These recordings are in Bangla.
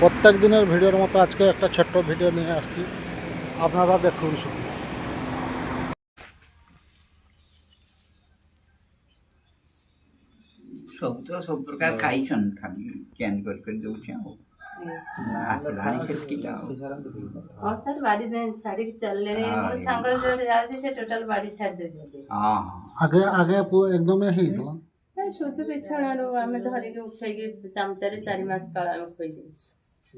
প্রত্যেক দিনের ভিডিওর মতো আজকে একটা ছোট্ট ভিডিও নিয়ে আসছি আপনারা দেখুন শুনুন সব তো সব প্রকার খাইছন খালি ক্যান করে করে দৌছে ହଁ ସାର୍ ବାଡ଼ି ଛାଡ଼ିକି ଚାଲିଲେଣି ସାଙ୍ଗରେ ଯୋଉଠି ଯାଉଛି ସେ ଟୋଟାଲ ବାଡ଼ି ଛାଡ଼ି ଦଉଛନ୍ତି ଆଗେ ଆଗେ ଏକଦମ ହେଇଥିବ ଶୁଦ୍ଧ ବିଛଣାରୁ ଆମେ ଧରିକି ଉଠେଇକି ଚାମଚାରେ ଚାରି ମାସ କାଳ ଆମେ ଖୋଇ ଦେଇଛୁ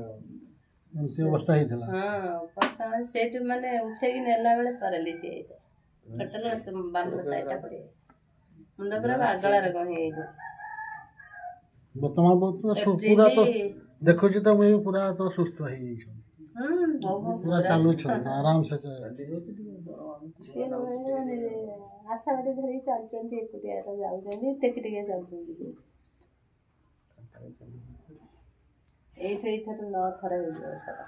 ଏମିତି ଅବସ୍ଥା ହେଇଥିଲା ହଁ ଅବସ୍ଥା ସେଇଠି ମାନେ ଉଠେଇକି ନେଲା ବେଳେ ପାରାଲିସି ହେଇଥିଲା ଟୋଟାଲ ବାମ ସାଇଟା ପଡି ମୁଣ୍ଡ ପୁରା ବାଦଳାରେ କ'ଣ ହେଇଯାଇଛି ବର୍ତ୍ତମାନ ପୁରା ତ ଦେଖୁଛି ତ ମୁଇଁ ପୁରା ତ ସୁସ୍ଥ ହେଇଯାଇଛନ୍ତି ପୁରା ଚାଲୁଛନ୍ତି ଆରାମସେ ଆଶାବାଦୀ ଧରିକି ଚାଲୁଛନ୍ତି ଏକୁଟିଆ ଯାଉଛନ୍ତି ଟେକି ଟେକିଆ ଚାଲୁଛନ୍ତି এইটো এইথাটো ন ଥର ହେଇଯିବ ସେଟା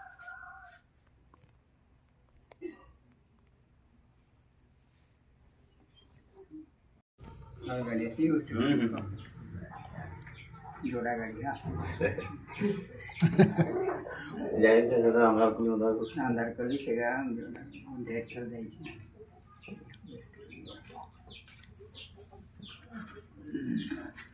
ଯାଇଛେ ସେଟା ଅନ୍ଧାର କଲି ଅନ୍ଧାର କଲି ସେଟା ଡେଟ୍ ଥର ଯାଇଛି Thank you.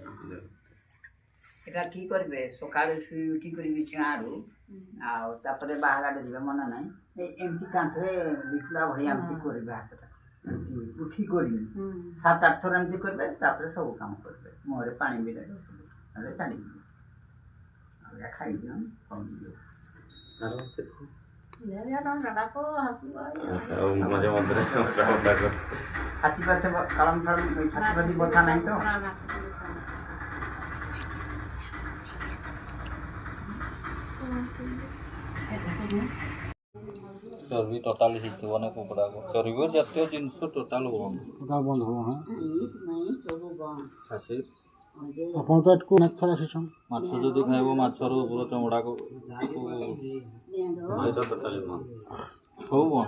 সেটা কি করবে ସକାଳୁ ଶୋଇ ଉଠି କରି ବିଛଣାରୁ ଆଉ ତାପରେ ବାହାର ଆଡ଼େ ଯିବେ ମନେ ନାହିଁ ଏମିତି କାନ୍ଥରେ ବିକିଲା ଭଳିଆ ଏମିତି କରିବେ ହାତଟା ଏମିତି ଉଠି କରିବି ସାତ ଆଠ ଥର ଏମିତି କରିବେ ତାପରେ ସବୁ କାମ କରିବେ ମୁହଁରେ ପାଣି ବି ଲାଗେ ନହେଲେ ଛାଡ଼ିବି ଆଉ ଏହା ଖାଇଦିଅ କମିଯିବ ମଝେ ମଝିରେ ହାତୀ ପାଖେ କଳମ ଫଳମ ହାତୀ ପାଖି ବଥା ନାହିଁ ତ চর্বি টোটাল হয়েছে অনেক উপরে চর্বি জাতীয় জিনিস টোটাল বন্ধ টোটাল বন্ধ হব হ্যাঁ আসি ଆପଣ ତ ଏଠକୁ ଅନେକ ଥର ଆସିଛନ୍ ମାଛ ଯଦି ଖାଇବ ମାଛର ଉପର ଚମଡ଼ାକୁ ହଉ ବନ୍ଧ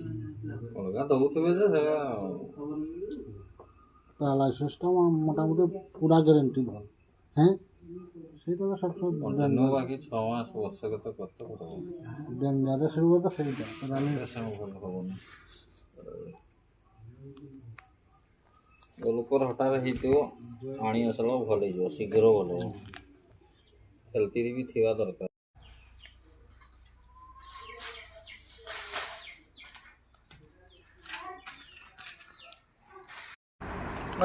হ্যাঁ। তার লাইসেন্সটা আমার মোটামুটি পুরা গ্যারেন্টি ভালো হ্যাঁ সেইটা তো সবসময় বলবেন বাকি ছ মাস বর্ষকতা করতে পারবো ডেঞ্জারে শুরু করতে সেইটা তাহলে হবো না ଲୋକର ହଠାତ୍ ହେଇଥିବ ଆଣି ଆସିଲା ଭଲ ହେଇଯିବ ଶୀଘ୍ର ଭଲ ହେଲ୍ଥିରେ ବି ଥିବା ଦରକାର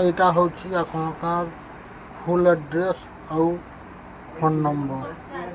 ଏଇଟା ହେଉଛି ଆପଣଙ୍କର ଫୁଲ୍ ଆଡ୍ରେସ୍ ଆଉ ଫୋନ୍ ନମ୍ବର